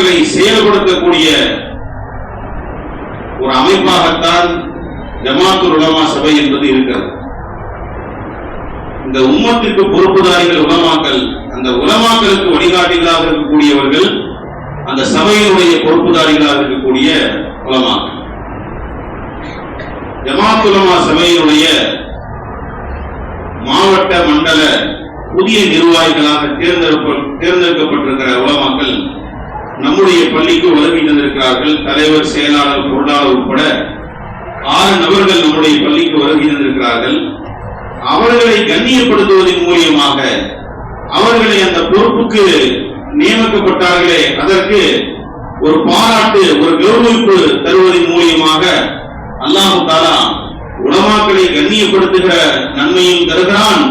உலமாக்களை செயல்படுத்தக்கூடிய ஒரு அமைப்பாகத்தான் ஜமாத்து உலமா சபை என்பது இருக்கிறது. இந்த உம்மத்திற்கு பொறுப்புதாரிகள் உலமாக்கள் அந்த உலமாக்களுக்கு வழிகாட்டிகளாக இருக்கக்கூடியவர்கள் அந்த சபையினுடைய பொறுப்புதாரிகளாக இருக்கக்கூடிய உலமாக்கள். ஜமாத் உலமா சபையினுடைய மாவட்ட மண்டல புதிய நிர்வாகிகளாக தேர்ந்தெடுப்ப தேர்ந்தெடுக்கப்பட்டிருக்கிற உலமாக்கள் நம்முடைய பள்ளிக்கு உதவி தந்திருக்கிறார்கள் தலைவர் செயலாளர் பொருளாளர் உட்பட ஆறு நபர்கள் நம்முடைய பள்ளிக்கு உதவி தந்திருக்கிறார்கள் அவர்களை கண்ணியப்படுத்துவதன் மூலியமாக அவர்களை அந்த பொறுப்புக்கு நியமிக்கப்பட்டார்களே அதற்கு ஒரு பாராட்டு ஒரு கௌரவிப்பு தருவதன் மூலியமாக அல்லாஹு தாலா உலமாக்களை கண்ணியப்படுத்துகிற நன்மையும் தருகிறான்.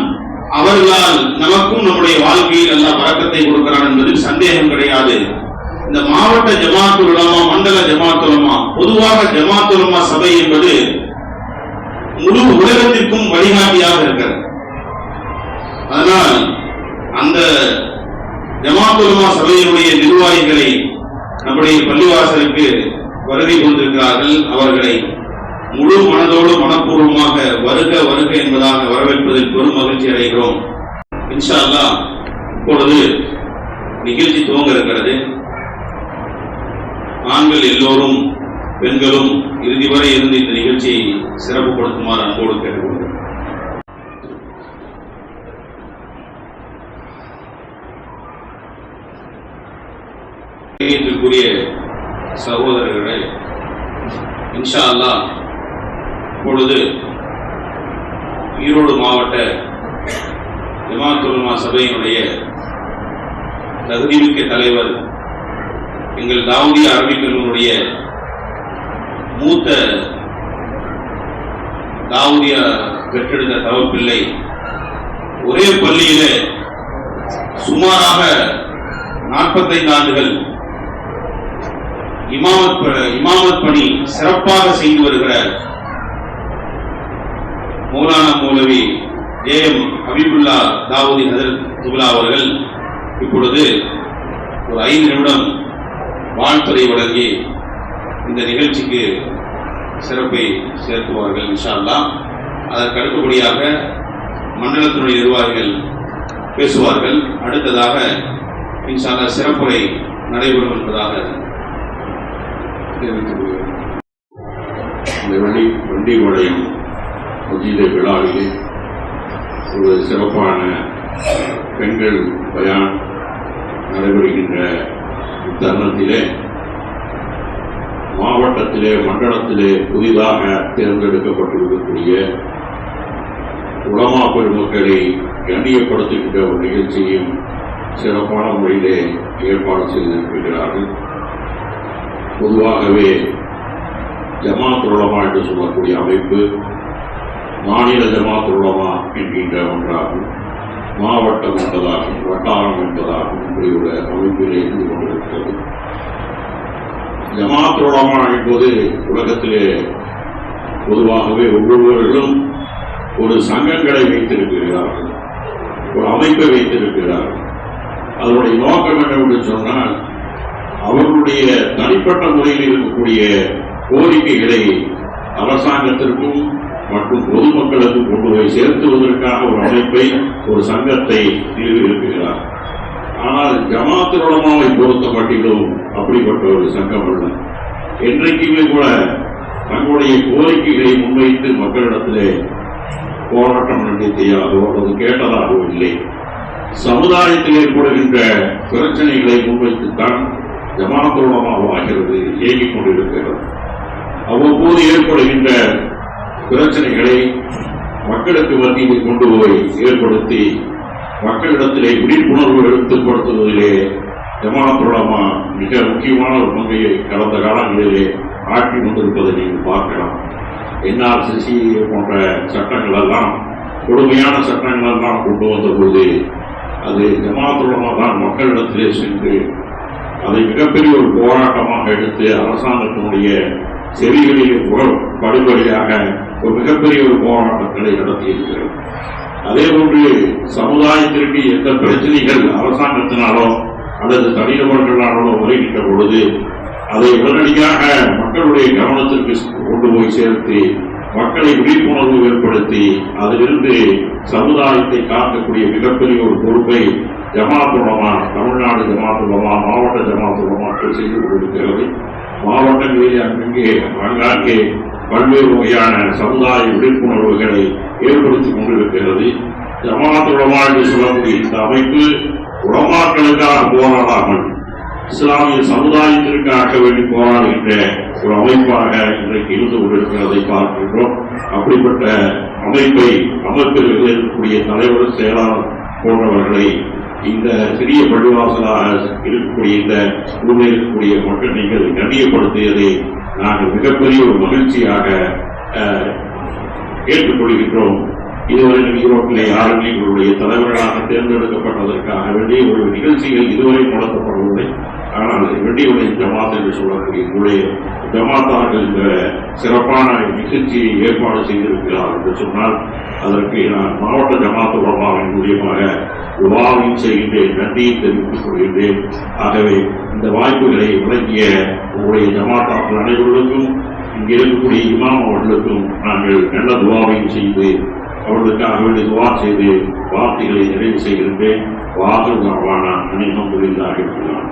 அவர்களால் நமக்கும் நம்முடைய வாழ்க்கையில் எல்லா வழக்கத்தை கொடுக்கிறான் என்பதில் சந்தேகம் கிடையாது. இந்த மாவட்ட ஜமாத்துலமா மண்டல ஜமாத்துலமா பொதுவாக ஜமாத்துலமா சபை என்பது முழு உலகத்திற்கும் வழிகாட்டியாக இருக்கிறது. அதனால் அந்த ஜமாத்துலமா சபையினுடைய நிர்வாகிகளை நம்முடைய பள்ளிவாசலுக்கு வருகை கொண்டிருக்கிறார்கள் அவர்களை முழு மனதோடு மனப்பூர்வமாக வருக வருக என்பதாக வரவேற்பதில் பெரும் மகிழ்ச்சி அடைகிறோம். இன்ஷா அல்லாஹ் இப்பொழுது நிகழ்ச்சி துவங்க இருக்கிறது. ஆண்கள் எல்லோரும் பெண்களும் இறுதி வரை இருந்து இந்த நிகழ்ச்சியை சிறப்புப்படுத்துமாறு அன்போடு கேட்டுக்கொள்கிறேன். கண்ணியத்திற்குரிய சகோதரர்களே இன்ஷா அல்லாஹ் இப்பொழுது ஈரோடு மாவட்ட ஜமாத்துலமா சபையினுடைய தகுதிமிக்க தலைவர் எங்கள் தாவூதிய அரபிக்கல்லூருடைய மூத்த தாவூதிய பெற்றெடுத்த தவப்பிள்ளை ஒரே பள்ளியில சுமாராக நாற்பத்தைந்து ஆண்டுகள் இமாமத் இமாமத் பணி சிறப்பாக செய்து வருகிற மௌலான மௌலவி ஏ எம் ஹபீபுல்லா தாவூதி ஹதரத் துபுலா அவர்கள் இப்பொழுது ஒரு ஐந்து நிமிடம் வாழ்த்துறை வழங்கி இந்த நிகழ்ச்சிக்கு சிறப்பை சேர்த்துவார்கள் இன்ஷா அதற்கு அடுத்தபடியாக மண்டலத்துறை நிர்வாகிகள் பேசுவார்கள். அடுத்ததாக இன்ஷா சிறப்புரை நடைபெறும் என்பதாக தெரிவித்துக் இந்த வண்டி வண்டி மஜீத விழாவிலே ஒரு சிறப்பான பெண்கள் பயான் நடைபெறுகின்ற தருணத்திலே மாவட்டத்திலே மண்டலத்திலே புதிதாக தேர்ந்தெடுக்கப்பட்டிருக்கக்கூடிய உலமா பெருமக்களை கண்ணியப்படுத்துகின்ற ஒரு நிகழ்ச்சியும் சிறப்பான முறையிலே ஏற்பாடு செய்திருக்கிறார்கள். பொதுவாகவே ஜமாத் உலமா என்று சொல்லக்கூடிய அமைப்பு மாநில ஜமாத் உலமா என்கின்ற ஒன்றாகும். மாவட்டம் என்பதாகும் வட்டாரம் என்பதாகும் இப்படி ஒரு அமைப்பிலே இருந்து கொண்டிருக்கிறது. ஜமாத் உலமா என்பது உலகத்திலே பொதுவாகவே ஒவ்வொருவர்களும் ஒரு சங்கங்களை வைத்திருக்கிறார்கள் ஒரு அமைப்பை வைத்திருக்கிறார்கள். அதனுடைய நோக்கம் என்னவென்று சொன்னால் அவர்களுடைய தனிப்பட்ட முறையில் இருக்கக்கூடிய கோரிக்கைகளை அரசாங்கத்திற்கும் மற்றும் பொதுமக்களுக்கும் கொண்டு போய் சேர்த்துவதற்காக ஒரு அமைப்பை ஒரு சங்கத்தை நிறுவியிருக்கிறார் ஆனால் ஜமாத்து உலமாவை பொறுத்த மட்டிலும் அப்படிப்பட்ட ஒரு சங்கம் அல்ல. என்றைக்குமே கூட தங்களுடைய கோரிக்கைகளை முன்வைத்து மக்களிடத்திலே போராட்டம் நடத்தியாகவோ அல்லது கேட்டதாகவோ இல்லை. சமுதாயத்தில் ஏற்படுகின்ற பிரச்சனைகளை முன்வைத்துத்தான் ஜமாத்துலமாகிறது இயங்கிக் கொண்டிருக்கிறது. அவ்வப்போது ஏற்படுகின்ற பிரச்சனைகளை மக்களுக்கு மத்தியில் கொண்டு போய் ஏற்படுத்தி மக்களிடத்திலே விழிப்புணர்வு எடுத்துப்படுத்துவதிலே ஜமாத்துலமா மிக முக்கியமான ஒரு பங்கையை கடந்த காலங்களிலே ஆற்றி வந்திருப்பதை நீங்கள் பார்க்கலாம். என்ஆர்சிசி போன்ற சட்டங்கள் எல்லாம் கொடுமையான சட்டங்கள் எல்லாம் கொண்டு வந்த அது ஜமாத்துலமா தான் மக்களிடத்திலே சென்று அதை மிகப்பெரிய ஒரு போராட்டமாக எடுத்து அரசாங்கத்தினுடைய செவிகளில் உர- படுபடியாக ஒரு மிகப்பெரிய ஒரு போராட்டங்களை நடத்தியிருக்கிறது. அதே போன்று சமுதாயத்திற்கு எந்த பிரச்சனைகள் அரசாங்கத்தினாலோ அல்லது தனிநபர்களாலோ வருகின்ற பொழுது அதை உடனடியாக மக்களுடைய கவனத்திற்கு கொண்டு போய் சேர்த்து மக்களை விழிப்புணர்வு ஏற்படுத்தி அதிலிருந்து சமுதாயத்தை காக்கக்கூடிய மிகப்பெரிய ஒரு பொறுப்பை ஜமாத்துலமா தமிழ்நாடு ஜமாத்துலமா மாவட்ட ஜமாத்துலமா செய்து கொண்டிருக்கிறது அங்கங்கே ஆங்காங்கே பல்வேறு வகையான சமுதாய விழிப்புணர்வுகளை ஏற்படுத்திக் கொண்டிருக்கிறது. ஜமாத் உலமா என்று சொல்லக்கூடிய இந்த அமைப்பு உலமாக்களுக்காக போராடாமல் இஸ்லாமிய சமுதாயத்திற்கு ஆக்க வேண்டி போராடுகின்ற ஒரு அமைப்பாக இன்றைக்கு இருந்து கொண்டிருக்கிறதை பார்க்கின்றோம். அப்படிப்பட்ட அமைப்பை அமைப்பில் இருக்கக்கூடிய தலைவர் செயலாளர் போன்றவர்களை இந்த சிறிய பள்ளிவாசலாக இருக்கக்கூடிய இந்த ஊரில் இருக்கக்கூடிய மக்கள் நீங்கள் கண்ணியப்படுத்தியதை நாங்கள் மிகப்பெரிய ஒரு மகிழ்ச்சியாக கேட்டுக்கொள்கின்றோம் இதுவரை ஈரோட்டிலே யாரும் எங்களுடைய தலைவர்களாக தேர்ந்தெடுக்கப்பட்டதற்காக வேண்டிய ஒரு நிகழ்ச்சிகள் இதுவரை நடத்தப்படவில்லை. ஆனால் வெண்டியுடைய ஜமாத் என்று சொல்லக்கூடிய உங்களுடைய ஜமாத்தார்கள் இந்த சிறப்பான நிகழ்ச்சியை ஏற்பாடு செய்திருக்கிறார் என்று சொன்னால் அதற்கு நான் மாவட்ட ஜமாத் உலமாவின் மூலியமாக விவாதம் செய்கின்றேன் நன்றியை தெரிவித்துக் கொள்கின்றேன் ஆகவே இந்த வாய்ப்புகளை வழங்கிய உங்களுடைய ஜமாத்தாக்கள் அனைவர்களுக்கும் இங்கே இருக்கக்கூடிய இமாம் அவர்களுக்கும் நாங்கள் நல்ல துவாவையும் செய்து அவர்களுக்காக வேண்டிய துவா செய்து வார்த்தைகளை நிறைவு செய்கின்றேன். வாகன அனைவரும் புரிந்தாக இருக்கிறார்